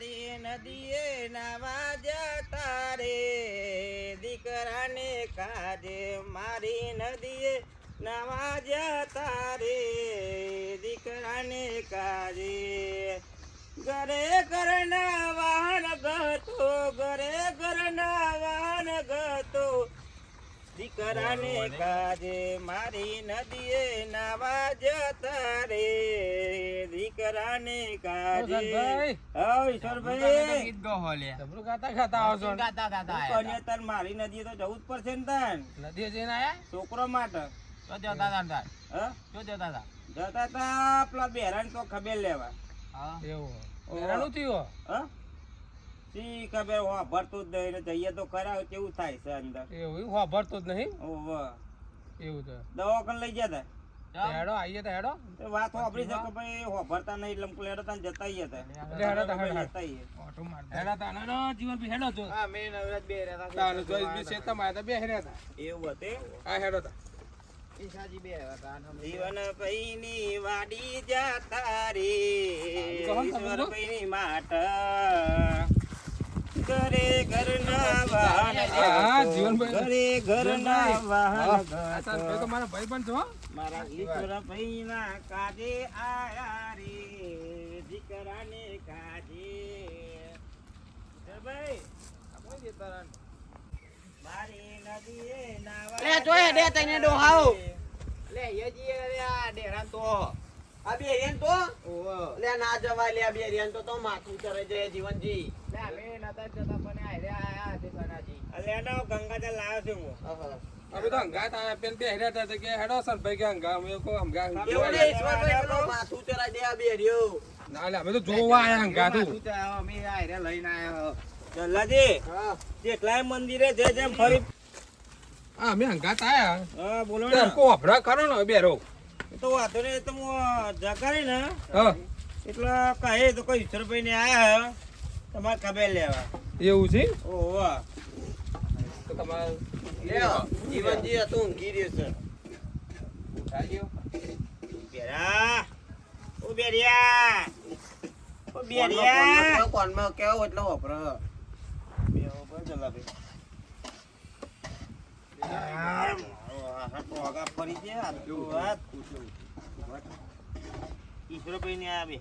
મારી નદીએ નાવા જતા રે દીકરાને કાજે મારી નદીએ નાવા જતા રે દીકરાને કાજે ઘરે ઘરના વાહન ગતો ઘરે ઘરના દીકરાને કાજે મારી નદીએ નાવા જતા રે દીકરાને કાજે. હા ઈશ્વરભાઈ ગીત ગો ગાતા ગાતા આવજો ગાતા ગાતા કરીએ તાર મારી નદીએ તો જવું જ પડશે ને તન. નદીએ જઈને આયા? છોકરો માટે. તો જતા તા તાર. હ? તો જતા તા. જતા તા પેલા બેરાન તો ખબેલ લેવા. હા. એવું. બેરાનું થયું? હા? શી ખબર? હો ભરતું જ નહીં જઈએ તો ખરા કેવું થાય છે અંદર? એવું જ નહીં? ઓહો. એવું તો. દવાખાને લઈ ગયા તા? હેડો આઈએ તો હેડો. વાત વાપરી છે કે ભાઈ હોભરતા નહીં એટલે મુકુલ હેડો તાન જતા હતા હેડો તો જતા ઈ. ઓટો માર હેડો તા ના ના જીવન ભી હેડો તો હા મેં નવરાત બે રહ્યા તા. તાનું જોઈ બી છે તમારે તો બે એવું હતું આ હેડો તા. ઈશાજી બે રહ્યા તા જીવન પૈની વાડી જાતા રે ઈશ્વર પૈની માટ ઘરે ઘરના વાહન હા, હા, ગતો. જીવનભાઈ. ઘરે ઘરના વાહન આ ગતો. તાર ભાઈ તો મારા ભાઈ પણ છો મારા ઈશ્વર પૈના કાજે આયા રે દીકરાને કાજે ભાઈ મારી નદીએ નાવા લે, જોઈ દે તઈને ડોહાઓ. લે યજી રે આ ડેરાન તો આ બે રેન તો લે ના જવાય લે બે રેન તો તો માથું ચરે છે જીવનજી લે નતા જતા ના ગંગાજળ લાવ્યો છું હું. અમે તો હંગાત આયા પેલ બે હેડ્યા તા કે હેડો સર ભાઈ કે હંગા અમે કો હંગા એવું માથું દે આ બે ના લે અમે તો જોવા આયા હંગા તું અમે આ રે લઈને આયા જલ્લાજી હા. જેટલાય મંદિરે જે જેમ ફરી હા અમે હંગાત આયા હા બોલો ને. કો અભરા ખરો ને બેરો તો વાંધો નહીં એ તો હું ને. હા. એટલે કહે તો કોઈ ઈશ્વરભાઈ ને આયા તમારે ખબર લેવા. એવું છે? ઓહો. તો તમારે લે જીવનજી હતું ઊંઘી રહ્યો છે. બેરા ઓ બેરિયા ઓ બેરિયા કોનમાં- કેવો એટલો વપરો બે ઉપર ચલા બે ફરી તો વાત ઈશ્વરભાઈ ને આવે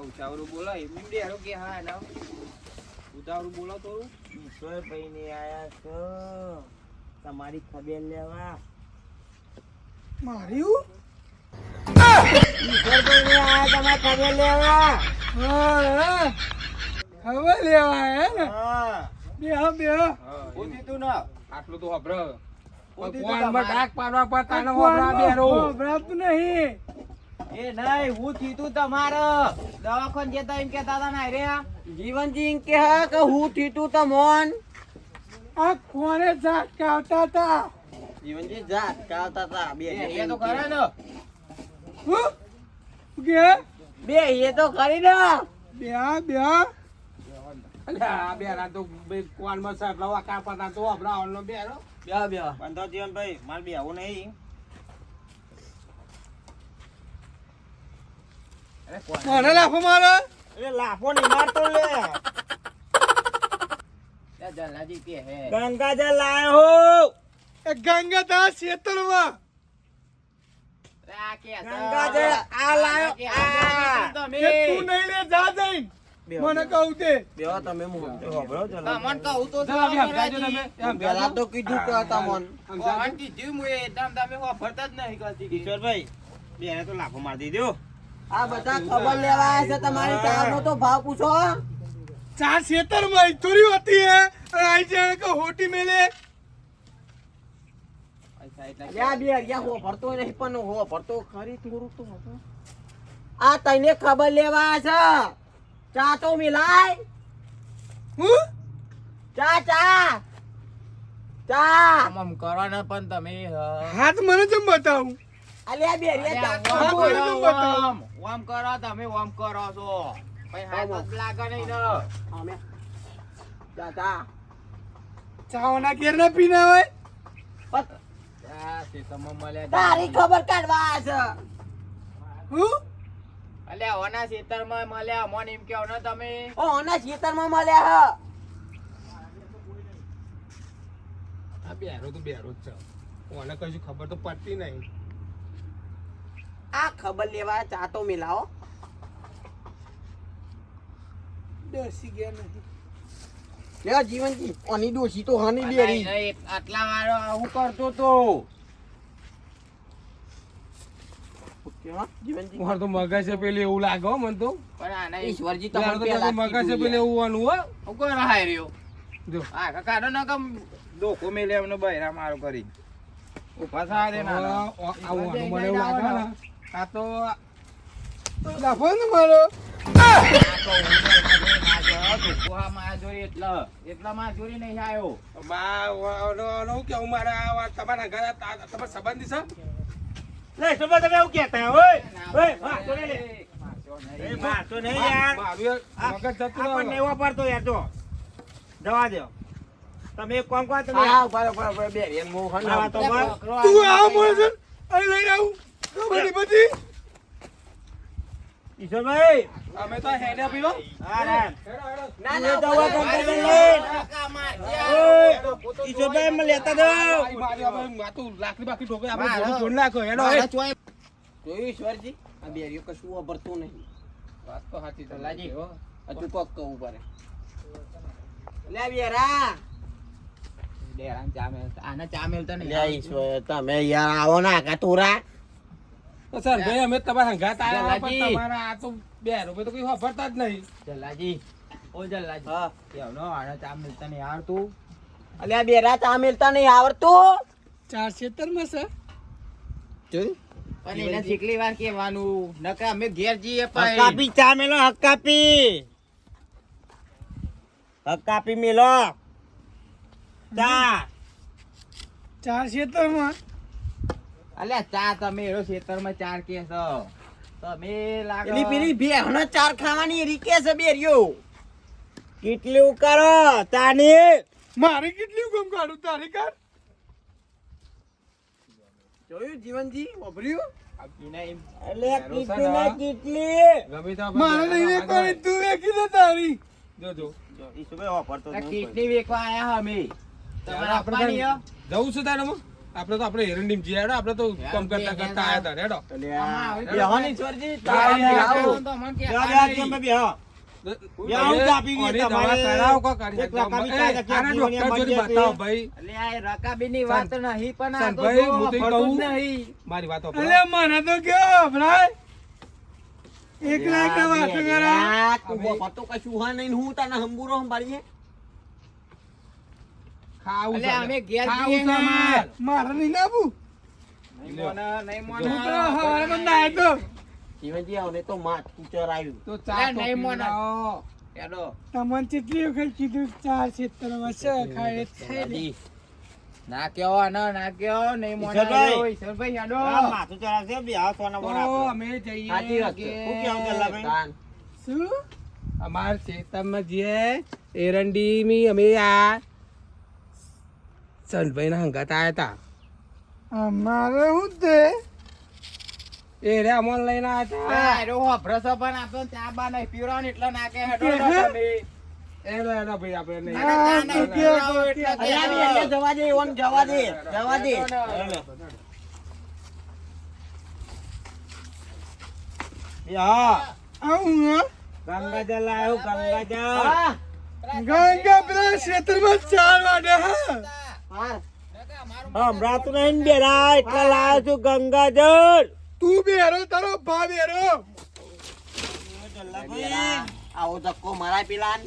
ઉચાવરું બોલાય. એમ બે કે હા ના. ઉતાવળું બોલો તો ઈશ્વરભાઈ ને આયા છો. તમારી ખબર લેવા. માર્યું ઈશ્વરભાઈ ને આયા તમારી ખબર લેવા. ખબર લેવા હે ને? હા. બે હા બે હા. ઉતી તું ના. આટલું તો હભરો તો કોણ તમારે. ડાક પાડવા પર તાનો હભરા બેરો. એ નહીં હું થીતું તમારે. દવાખાન જતા એમ કેતા હતા ના રે જીવનજી એમ કે હા કે હું ઠીટું તમોન આ કોને જાત કાવતા તા જીવનજી જાત કાવતા તા બે એ તો કરે ને. કે? બે એ તો કરી ને. બે બે હા અલ્યા બે રા તો બે કોણમાં સાહેબ લવા કાપા તા તો હભરા ઓનો બે બે બે બંધો જીવનભાઈ મારે બે આવું નહીં. મને લાફો મારો? એટલે લાફો નહીં મારતો લે. એ ગંગાજળ લાયો હો. એ ગંગા દા શેતરમાં. અરે આ કે છે? ગંગાજળ આ લાયો. આ. તમે નહીં લે જા જઈ. મને કહું તે. બેવા તમે મું હોબળો જલા મન કહું તો ચાલ તમે પેલા તો કીધું કે તમોન ઓહન કીધું મું એ એકદમ તમે વાપરતા જ નહીં કરતી કિશોરભાઈ બેને તો લાફો મારી દીધો આ બધા ખબર લેવા આવ્યા છે તમારી ચાનો તો ભાવ પૂછો ચાર શેતરમાં ઇતોરી હોતી હે અને આઈ જાણે કે હોટી મેલે. યા બે યા હો ભરતો નહીં પણ હો ભરતો ખરી થોડું તો હતો. આ તને ખબર લેવા આવ્યા છે. ચા તો મિલાય. હું? ચા ચા. ચા. આમ કરો ને પણ તમે હાથ મને જેમ બતાવું? અલ્યા બે અલ્યા, ઓમ કરો, ઓમ. ઓમ કરો. તમે ઓમ કરો છો. ભાઈ હાથ લાગે નહીં ને અમે. ચા ચાવના ઘેર ના પીને હોય? તારી ખબર કાઢવા છે. હું? અલ્યા ઓના ખેતરમાં મળ્યા મોન એમ કહો ને તમે. ઓના આના ખેતરમાં મળ્યા હ. આ બેરો તો બેરો જ છે. ઓને કશું ખબર તો પડતી નહીં. આ ખબર લેવા ચાતો મિલાવો. ડોસી ગયા નહીં. લે જીવનજી ઓની ડોશી તો હની બેરી આટલા વાળો આવું કરતો તો. મારે તો મગજ છે પેલી એવું લાગે મને તો. પણ આના ઈશ્વરજી યાર તો મગજ છે પેલી એવું આનું હો. હું કોઈ રહાય રહ્યો? જો. આ કાકા ન કમ દોખો મેલે એમને બૈરા મારો કરી ઊભા થા દે ના આ- આ- આવું મને એવું લાગે ને. આ તો લાફો ને મારો. એટલા માં ચોરી નહીં આવ્યો બા ઓનો ઓનો હું કેવું મારે આ વાત તમારા ઘરે આ- આ તમારા સંબંધી છે લે તમે એવું કહેતા ઓય ઓય નહીં લે નહીં યાર મારું યાર મગજ જતું આપણને રહે. એવો પડતો યાર જો. જવા દો. તમે એક કામ તમે હા ઊભા ઊભા અને મોહન. આ વાતો પર તું આ મોય છે અહીં લઈને આવું. નહીં બધી? ઈશ્વરભાઈ અમે તો હેડે પીવો હા. રામ ના ના દવા લઈને. ઓય, ઈશ્વરભાઈ એમને લેતા દો આઈ મારી હવે આ તો લાકડી બાકી ઠોકે આપણે. જોડું નાખો. હેડો જોયું ઈશ્વરજી? આ બેરીઓ કશું વાપરતું નહીં. વાત તો સાચી તો લાજી. હો. હજુ કોક કહું પડે લે બેરા. આને ચા મેલતા નહીં. લે ઈશ્વર તમે યાર આવો ના કા તોરા. તો સર ભાઈ અમે તમારા હંગાત આવ્યા પણ તમારા આ તો બે રૂપિયા તો કોઈ વાપરતા જ નહીં. જલ્લાજી ઓ જલ્લાજી હા. કેવનો આને ચા મિલતા નહીં યાર તું અલ્યા બેરા ચા મિલતા નહીં આવડતું. ચાર છેતરમાં સર. જોઈ પણ એને કેટલી વાર કહેવાનું. નકા અમે ઘેર જઈએ હક્કાપી ચા મેલો હક્કાપી. હક્કાપી મેલો. ચા. ચાર છેતરમાં અલ્યા ચા તમે એનો ખેતરમાં ચાર કે તમે લાગો. એની પેલી બેહનો ચાર ખાવાની રીકે છે બેરિયો કેટલી ઉકારો તાને? મારે કેટલી ગમ કાઢું તારી કર? જોયું જીવનજી ઓભર્યું? જવું છું તારે. આપણે તો આપણે એરંડીમ જઈ આવ્યા આપણે તો કામ કરતા કરતા આયા તા હેડો. તારી. મારી વાતો મને તો કયો ભાઈ એક લાખ વાત કરે. કશું હા નહીં હું તને હંબુરો સંભાળીએ. ખાવું છે અલ્યા, અમે ઘેર જઈએ ને. મારે નહીં આપું નહીં મોને, નહીં મોને. હું તો હવારે પણ નાહ્યો તો જીવનજી આવને તો માથું ચરાયું તો ચા તો નહીં મોને. પીવડાવો. હેડો. તમને કેટલી વખત કીધું ચાર ક્ષેત્રમાં છે ખાય એ જ ખાઈ લે. ના કયો ના નહીં મોને કેવું. શું અમાર ખેતરમાં જે એરંડી મી અમે આ સંતભાઈ ના હંગાત આયા તા અમારે શું તે એ રે અમોન લઈને આયા આ તા હેડો હોભરો છો પણ આપણને ત્યાં બા નહીં પીવડાવવાનું એટલે નાકે હેડો આપણે પીવડાવો ગંગા પેલા ક્ષેત્રમાં ચાર વાડે હા તું હમણાં નહીં બેરા એટલા લાવ્યો છું ગંગાજળ. તું બેરો તારો ભા બેરો. આવો ધક્કો મારાય પેલા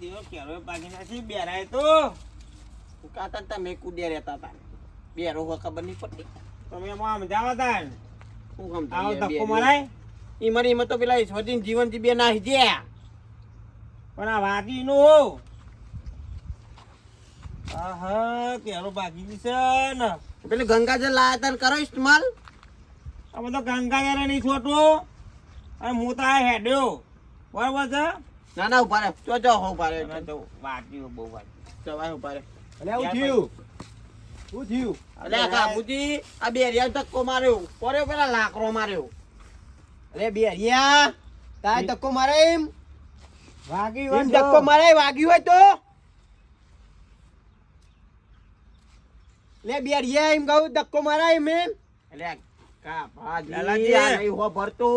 દિવસ કેરો પાકી નાખી બેરાય તો કાતા તમે કુદે રહેતા હતા. બેરો હોય ખબર નહીં પડતી. તમે આમ સમજાવો તાન હું ગમતા આવો ધક્કો મરાય. ઈ મરી તો પેલા ઈશ્વરજી જીવન જીબે નાહી ગયા પણ આ વાતી નું હો આહા કેરો બાકી ગઈ ને. પેલું ગંગાજળ લાયા તા કરો ઇસ્તેમાલ આ બધો ગંગાજળ નહીં છોટો. અને હું તો આ હેડ્યો. બરોબર છે? ના ના ઊભા રે જો જો હો ઊભા રે તો વાંચ્યું બહુ વાગ્યું. ચવાય ઊભા રે અલ્યા, હું થયું? શું થયું? અલે આ કાબુજી આ બે રિયા ધક્કો માર્યો. પડ્યો પેલા લાકડો માર્યો? અરે બેરિયા તારે ધક્કો મારે એમ? વાગ્યું એમ ધક્કો મારે વાગ્યું હોય તો? લે બેરિયા એમ કહું ધક્કો મારે એમ એમ અલે કા ભાજી. લાલાજી. આ નહીં હો ભરતો.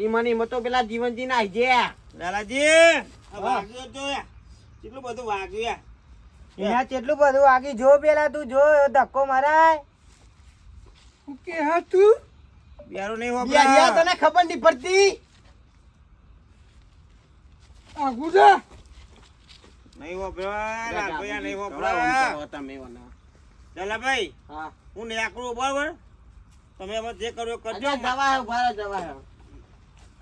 ઈ મને એમાં તો પેલા જીવનજી ના ગયા. લાલાજી આ વાગ્યું તો કેટલું બધું વાગ્યું. એના કેટલું બધું વાગી જો પેલા તું જો ધક્કો મરાય. હું કે હા તું? બેરું નહીં બેરિયા તને ખબર નહીં પડતી? નહીં હો તમે વના. લાલાભાઈ હા. હું નેકળું બરાબર? તમે હવે જે કરો કરજો. જવા હે, ઊભા જવા હે.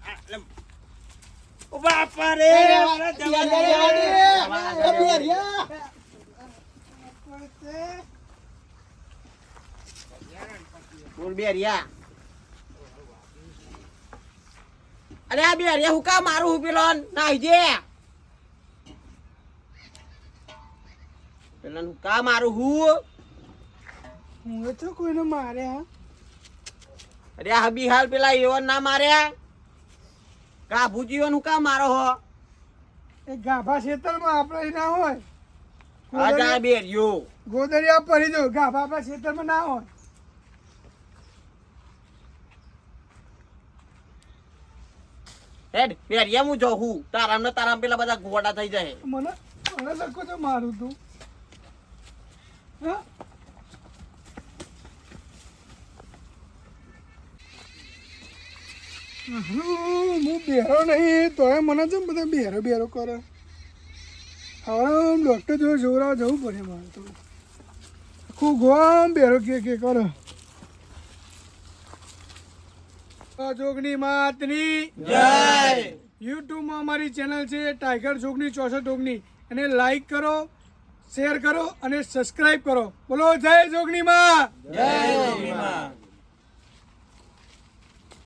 આ, ઓ બાપા રે મારા જવા દે. એ બેરિયા. બોલ બેરિયા અરે આ બેરિયા હું કા મારું હું પેલો નાઈ જે પેલા હું કા મારું હું? હું તો કોઈને મારે અરે આ બિહાલ પેલા એવો ના માર્યા? કા ભૂજીઓ નું કા મારો હો? એ ગાભા ખેતરમાં આપણે ના હોય. બેરિયો ગોદરિયા પડી દો ગાભા આપણા ખેતરમાં ના હોય. હેડ બેરિયા હું જોઉં તારામ ને તારામ પેલા બધા ગોડા થઈ જાય. મને મને લખો તો મારું તું. હા? હું બેરો નહીં તોય મને છે બધા બેરો બેરો કરે. હવે ડૉક્ટર જોડે જોરા જવું પડે મારે તો. આખું ગોમ બેરો કે કે કરે. જોગની માતની જય. યુટ્યુબમાં અમારી ચેનલ છે ટાઈગર જોગની ચોસઠ જોગની. એને લાઈક કરો શેર કરો અને સબસ્ક્રાઈબ કરો. બોલો જય જોગની માં. જય જોગની માં.